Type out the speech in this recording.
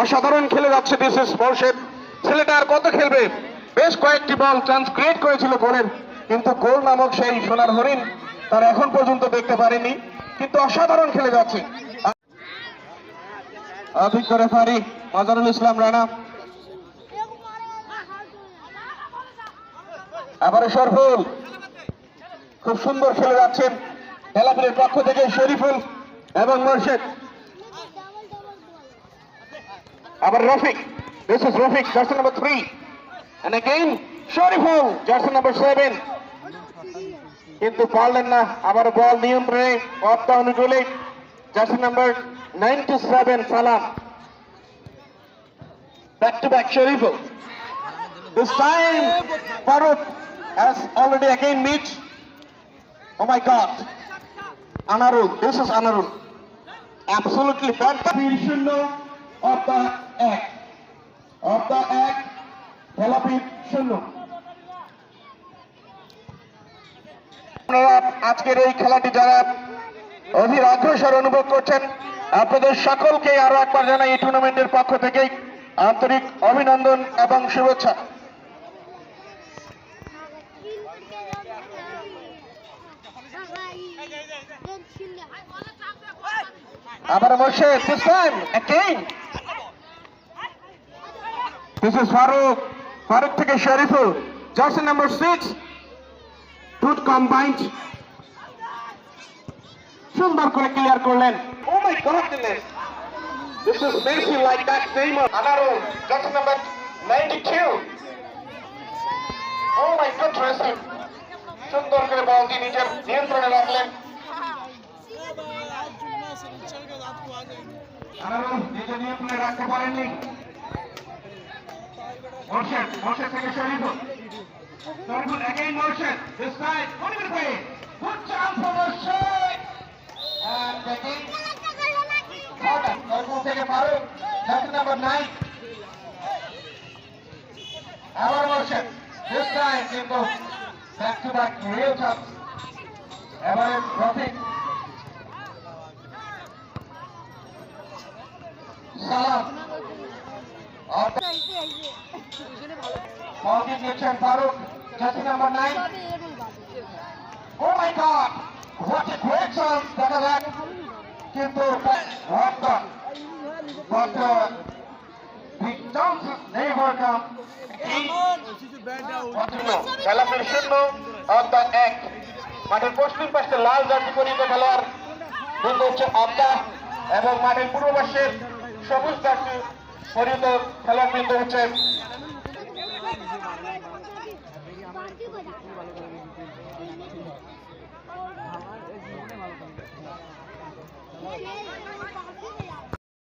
অসাধারণ খেলে যাচ্ছে দিস ইজ মোর্শেদ ছেলেটা আর কত খেলবে? বেশ কয়েকটি বল চান্স ক্রিয়েট করেছিল গোলের, কিন্তু গোল নামক সেই সোনার হরিণ তার এখন পর্যন্ত দেখতে পারেনি, কিন্তু অসাধারণ খেলে যাচ্ছে। অভিজ্ঞ রেফারি মজারুল ইসলাম রানা। আবারও সরফুল। খুব সুন্দর খেলে যাচ্ছেন। হেলাফের পক্ষ থেকে শরীফুল এবং মোর্শেদ আবার Rafiq this is Rafiq jersey number three and again Shariful jersey number seven কিন্তু পারলেন না আবার বল নিয়ন্ত্রণে অর্থ অনুকূলে jersey number ninety seven Salam back to back Shariful This time, Farooq has already again meet. Oh my God. Anarul, this is Anarul. Absolutely fantastic. শূন্য of the এক of the এক খেলাপি শূন্য আপনারা আজকের এই খেলাটি যারা অধীর অগ্রসর অনুভব করছেন আপনাদের সকলকে আরও একবার জানাই এই টুর্নামেন্টের পক্ষ থেকে আন্তরিক অভিনন্দন এবং শুভেচ্ছা আবার time again this is Farooq Farooq থেকে Shariful jersey number six good combined সুন্দর করে ক্লিয়ার করলেন। ও my god this is Messi like that Neymar jersey number 92 oh my god সুন্দর করে বলটি নিজের নিয়ন্ত্রণে রাখলেন আনারো নিজের নিয়ন্ত্রণে রাখতে পারেননি মোর্শেদ মোর্শেদ থেকে Shariful Shariful again Morshed this side Oliver Pay good chance for Morshed and again Khota Shariful থেকে ফারুক জার্সি নাম্বার 9 আবার মোর্শেদ কিন্তু এবারে রফিক সালাম বলটি দিয়েছেন Farooq jersey number 9 Oh my God! What a great chance দেখা যাক কিন্তু uh, the chances never come. অর্ধা এক মাঠের পশ্চিম পাশে লাল জার্সি পরিহিত খেলোয়াড়। কিন্তু হচ্ছে আবদা এবং মাঠের পূর্ব পাশের সবুজ জার্সি পরিহিত খেলোয়াড় বৃন্দ হচ্ছে